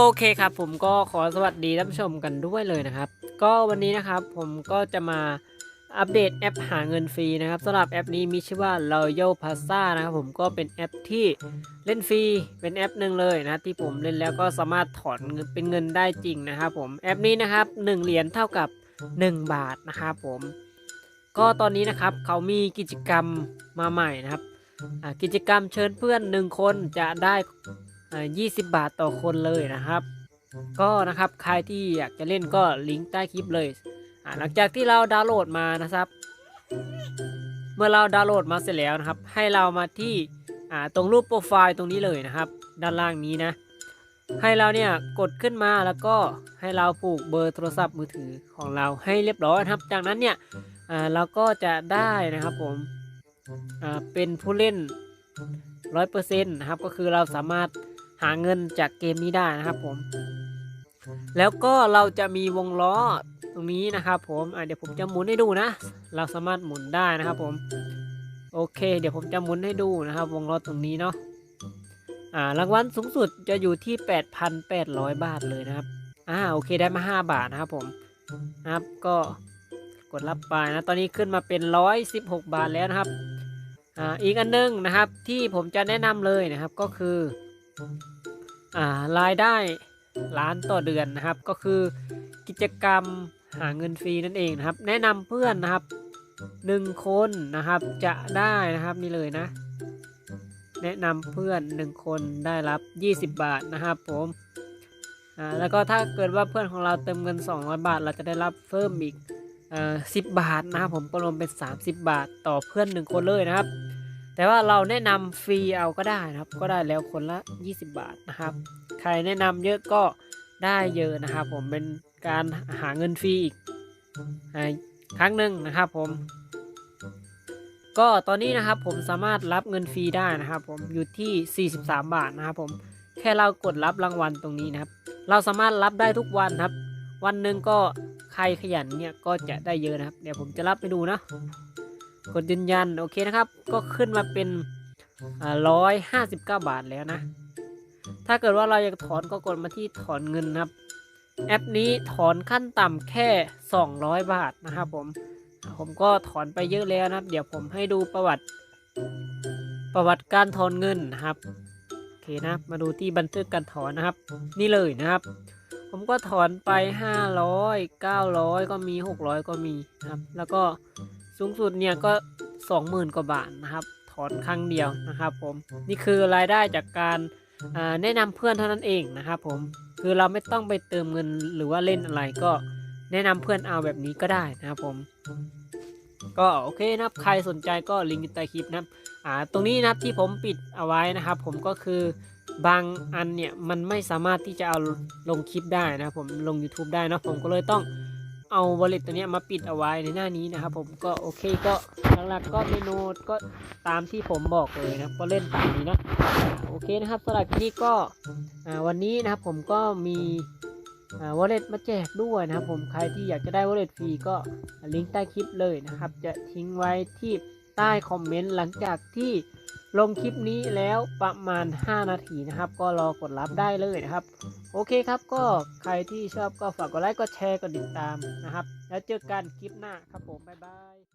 โอเคครับผมก็ขอสวัสดีท่านผู้ชมกันด้วยเลยนะครับ ก็วันนี้นะครับผมก็จะมาอัปเดตแอปหาเงินฟรีนะครับสำหรับแอปนี้มีชื่อว่า Royal Plaza นะครับผมก็เป็นแอปที่เล่นฟรีเป็นแอปหนึ่งเลยนะที่ผมเล่นแล้วก็สามารถถอนเงินเป็นเงินได้จริงนะครับผมแอปนี้นะครับ1เหรียญเท่ากับ 1 บาทนะครับผม ก็ตอนนี้นะครับเขามีกิจกรรมมาใหม่นะครับกิจกรรมเชิญเพื่อน 1 คนจะได้ อ่า20บาทต่อคนเลยนะครับ ก็นะครับใครที่อยากจะเล่นก็ลิงก์ใต้คลิปเลยหลังจากที่เราดาวน์โหลดมานะครับ เมื่อเราดาวน์โหลดมาเสร็จแล้วนะครับ ให้เรามาที่ตรงรูปโปรไฟล์ตรงนี้เลยนะครับ ด้านล่างนี้นะ ให้เราเนี่ยกดขึ้นมาแล้วก็ให้เราผูกเบอร์โทรศัพท์มือถือของเราให้เรียบร้อยนะครับ จากนั้นเนี่ยเราก็จะได้นะครับผมเป็นผู้เล่น100%นะครับก็คือเราสามารถ หาเงินจากเกมนี้ได้นะครับผม แล้วก็เราจะมีวงล้อตรงนี้นะครับผมเดี๋ยวผมจะหมุนให้ดูนะ เราสามารถหมุนได้นะครับผม โอเค เดี๋ยวผมจะหมุนให้ดูนะครับ วงล้อตรงนี้เนาะอ่ารางวัลสูงสุดจะอยู่ที่ 8,800 บาทเลยนะครับอ่าโอเคได้มา 5 บาทนะครับผมนะครับก็กดรับไปนะ ตอนนี้ขึ้นมาเป็น 116 บาทแล้วนะครับอ่าอีกอันหนึงนะครับที่ผมจะแนะนำเลยนะครับก็คือ รายได้ล้านต่อเดือนนะครับ ก็คือกิจกรรมหาเงินฟรีนั่นเองนะครับ แนะนำเพื่อนนะครับหนึ่งคนนะครับจะได้นะครับนี่เลยนะ แนะนำเพื่อนหนึ่งคนได้รับ 20 บาทนะครับผมอ่าแล้วก็ถ้าเกิดว่าเพื่อนของเราเติมเงิน 200 บาท เราจะได้รับเพิ่มอีกอ่อ10บาทนะครับผมก็รวมเป็น 30 บาทต่อเพื่อนหนึ่งคนเลยนะครับ แต่ว่าเราแนะนำฟรีเอาก็ได้นะครับ ก็ได้แล้วคนละ 20 บาทนะครับ ใครแนะนำเยอะก็ได้เยอะนะครับ ผมเป็นการหาเงินฟรีอีกครั้งหนึ่งนะครับผม ก็ตอนนี้นะครับผมสามารถรับเงินฟรีได้นะครับ ผมอยู่ที่ 43 บาทนะครับ ผมแค่เรากดรับรางวัลตรงนี้นะครับ เราสามารถรับได้ทุกวันครับ วันหนึ่งก็ใครขยันเนี่ยก็จะได้เยอะนะครับ เดี๋ยวผมจะรับไปดูนะ กดยืนยันโอเคนะครับ ก็ขึ้นมาเป็นร้อยห้าสิบเก้าบาทแล้วนะ ถ้าเกิดว่าเราอยากถอนก็กดมาที่ถอนเงินนะครับ แอปนี้ถอนขั้นต่ำแค่200บาทนะครับผม ผมก็ถอนไปเยอะแล้วนะครับ เดี๋ยวผมให้ดูประวัติ ประวัติการถอนเงินนะครับโอเคนะมาดูที่บันทึกการถอนนะครับ นี่เลยนะครับผมก็ถอนไป 500 900 ก็มี 600 ก็มีนะครับ แล้วก็ สูงสุดเนี่ยก็ 20,000 กว่าบาทนะครับ ถอนครั้งเดียวนะครับผมนี่คือรายได้จากการแนะนำเพื่อนเท่านั้นเองนะครับผมคือเราไม่ต้องไปเติมเงินหรือว่าเล่นอะไรก็แนะนำเพื่อนเอาแบบนี้ก็ได้นะครับผม ก็โอเคนะครับใครสนใจก็ลิงก์ใต้คลิปนะครับอ่าตรงนี้นะครับที่ผมปิดเอาไว้นะครับ ผมก็คือบางอันเนี่ยมันไม่สามารถที่จะเอาลงคลิปได้นะผมลง YouTube ได้นะผมก็เลยต้อง เอาวอลเล็ตตัวนี้มาปิดเอาไว้ในหน้านี้นะครับผมก็โอเคก็หลักๆก็เมนูก็ตามที่ผมบอกเลยนะก็เล่นตามนี้นะโอเคนะครับสำหรับนี้ก็วันนี้นะครับผมก็มีวอลเล็ตมาแจกด้วยนะครับผมใครที่อยากจะได้วอลเล็ตฟรีก็ลิงก์ใต้คลิปเลยนะครับ จะทิ้งไว้ที่ใต้คอมเมนต์หลังจากที่ ลงคลิปนี้แล้วประมาณ 5 นาทีนะครับ ก็รอกดรับได้เลยนะครับ โอเคครับก็ใครที่ชอบก็ฝากกดไลค์กดแชร์กดติดตามนะครับ แล้วเจอกันคลิปหน้าครับผม บ๊ายบาย